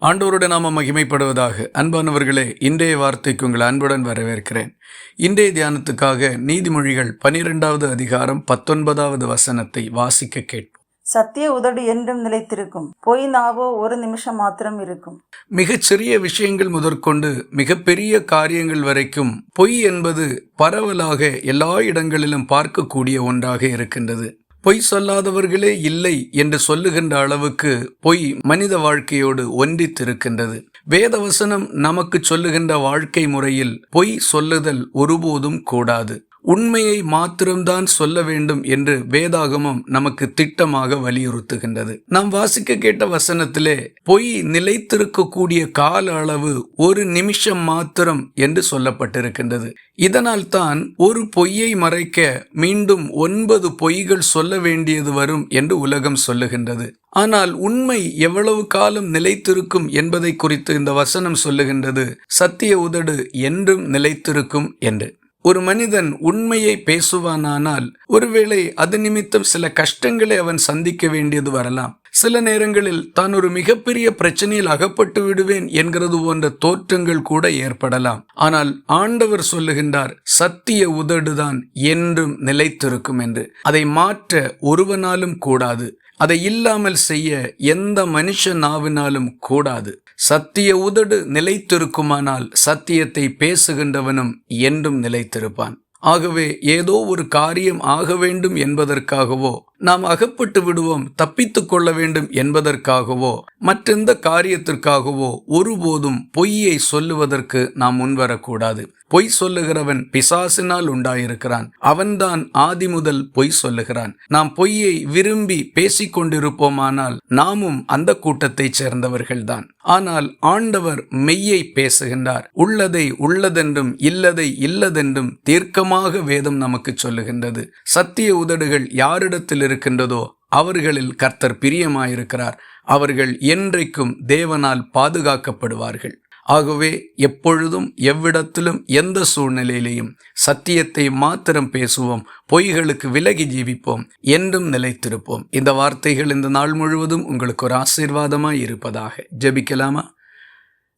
ஆண்டவருடைய நாம மகிமைப்படுவதாக. அன்பானவர்களே இன்றைய வார்த்தைக்கு உங்கள் அன்புடன் வரவேற்கிறேன். இன்றைய தியானத்துக்காக நீதிமொழிகள் பனிரெண்டாவது அதிகாரம் பத்தொன்பதாவது வசனத்தை வாசிக்க கேட்போம். சத்திய உதடு என்றும் நிலைத்திருக்கும். பொய் நாவோ ஒரு நிமிஷம் மாத்திரம் இருக்கும். மிகச் சிறிய விஷயங்கள் முதற்கொண்டு மிகப்பெரிய காரியங்கள் வரைக்கும் பொய் என்பது பரவலாக எல்லா இடங்களிலும் பார்க்கக்கூடிய ஒன்றாக இருக்கின்றது. பொய் சொல்லாதவர்களே இல்லை என்று சொல்லுகின்ற அளவுக்கு பொய் மனித வாழ்க்கையோடு ஒன்றித்திருக்கின்றது. வேதவசனம் நமக்கு சொல்லுகின்ற வாழ்க்கை முறையில் பொய் சொல்லுதல் ஒருபோதும் கூடாது. உண்மையை மாத்திரம்தான் சொல்ல வேண்டும் என்று வேதாகமம் நமக்கு திட்டமாக வலியுறுத்துகின்றது. நாம் வாசிக்க கேட்ட வசனத்திலே பொய் நிலைத்திருக்கக்கூடிய கால அளவு ஒரு நிமிஷம் மாத்திரம் என்று சொல்லப்பட்டிருக்கின்றது. இதனால் தான் ஒரு பொய்யை மறைக்க மீண்டும் ஒன்பது பொய்கள் சொல்ல வேண்டியது வரும் என்று உலகம் சொல்லுகின்றது. ஆனால் உண்மை எவ்வளவு காலம் நிலைத்திருக்கும் என்பதை குறித்து இந்த வசனம் சொல்லுகின்றது. சத்திய உதடு என்றும் நிலைத்திருக்கும் என்று. ஒரு மனிதன் உண்மையை பேசுவானானால் ஒருவேளை அது நிமித்தம் சில கஷ்டங்களை அவன் சந்திக்க வேண்டியது வரலாம். சில நேரங்களில் தான் ஒரு மிகப்பெரிய பிரச்சனையில் அகப்பட்டு விடுவேன் என்கிறது போன்ற தோற்றங்கள் கூட ஏற்படலாம். ஆனால் ஆண்டவர் சொல்லுகின்றார் சத்திய உதடுதான் என்றும் நிலைத்திருக்கும் என்று. அதை மாற்ற ஒருவனாலும் கூடாது. அதை இல்லாமல் செய்ய எந்த மனுஷ நாவினாலும் கூடாது. சத்திய உதடு நிலைத்திருக்குமானால் சத்தியத்தை பேசுகின்றவனும் என்றும் நிலைத்திருப்பான். ஆகவே ஏதோ ஒரு காரியம் ஆக வேண்டும் என்பதற்காகவோ நாம் அகப்பட்டு விடுவோம் தப்பித்துக் கொள்ள வேண்டும் என்பதற்காகவோ மற்றெந்த காரியத்திற்காகவோ ஒருபோதும் பொய்யை சொல்லுவதற்கு நாம் முன்வரக்கூடாது. பொய் சொல்லுகிறவன் பிசாசினால் உண்டாயிருக்கிறான். அவன்தான் ஆதி முதல் பொய் சொல்லுகிறான். நாம் பொய்யை விரும்பி பேசிக்கொண்டிருப்போமானால் நாமும் அந்த கூட்டத்தைச் சேர்ந்தவர்கள்தான். ஆனால் ஆண்டவர் மெய்யை பேசுகின்றார். உள்ளதை உள்ளதென்றும் இல்லதை இல்லதென்றும் தீர்க்கம் தீர்க்கமாக வேதம் நமக்கு சொல்லுகின்றது. சத்திய உதடுகள் யாரிடத்தில் இருக்கின்றதோ அவர்களில் கர்த்தர் பிரியமாயிருக்கிறார். அவர்கள் என்றைக்கும் தேவனால் பாதுகாக்கப்படுவார்கள். ஆகவே எப்பொழுதும் எவ்விடத்திலும் எந்த சூழ்நிலையிலேயும் சத்தியத்தை மாத்திரம் பேசுவோம். பொய்களுக்கு விலகி ஜீவிப்போம் என்றும் நிலைத்திருப்போம். இந்த வார்த்தைகள் இந்த நாள் முழுவதும் உங்களுக்கு ஒரு ஆசீர்வாதமாய் இருப்பதாக ஜெபிக்கலாமா?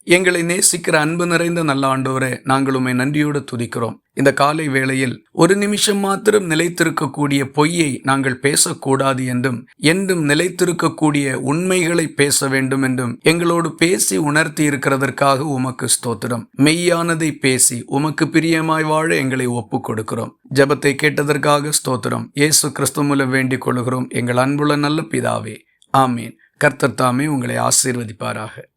எங்களை நேசிக்கிற அன்பு நிறைந்த நல்ல ஆண்டவரே நாங்கள் உண்மை நன்றியோடு துதிக்கிறோம். இந்த காலை வேளையில் ஒரு நிமிஷம் மாத்திரம் நிலைத்திருக்கக்கூடிய பொய்யை நாங்கள் பேசக்கூடாது என்றும் என்றும் நிலைத்திருக்கக்கூடிய உண்மைகளை பேச வேண்டும் என்றும் எங்களோடு பேசி உணர்த்தி இருக்கிறதற்காக உமக்கு ஸ்தோத்திரம். மெய்யானதை பேசி உமக்கு பிரியமாய் வாழ எங்களை ஒப்பு கொடுக்கிறோம். ஜபத்தை கேட்டதற்காக ஸ்தோத்திரம். இயேசு கிறிஸ்து மூலம் வேண்டிக் கொள்கிறோம். எங்கள் அன்புள்ள நல்ல பிதாவே. ஆமீன். கர்த்தர் தாமே உங்களை ஆசீர்வதிப்பாராக.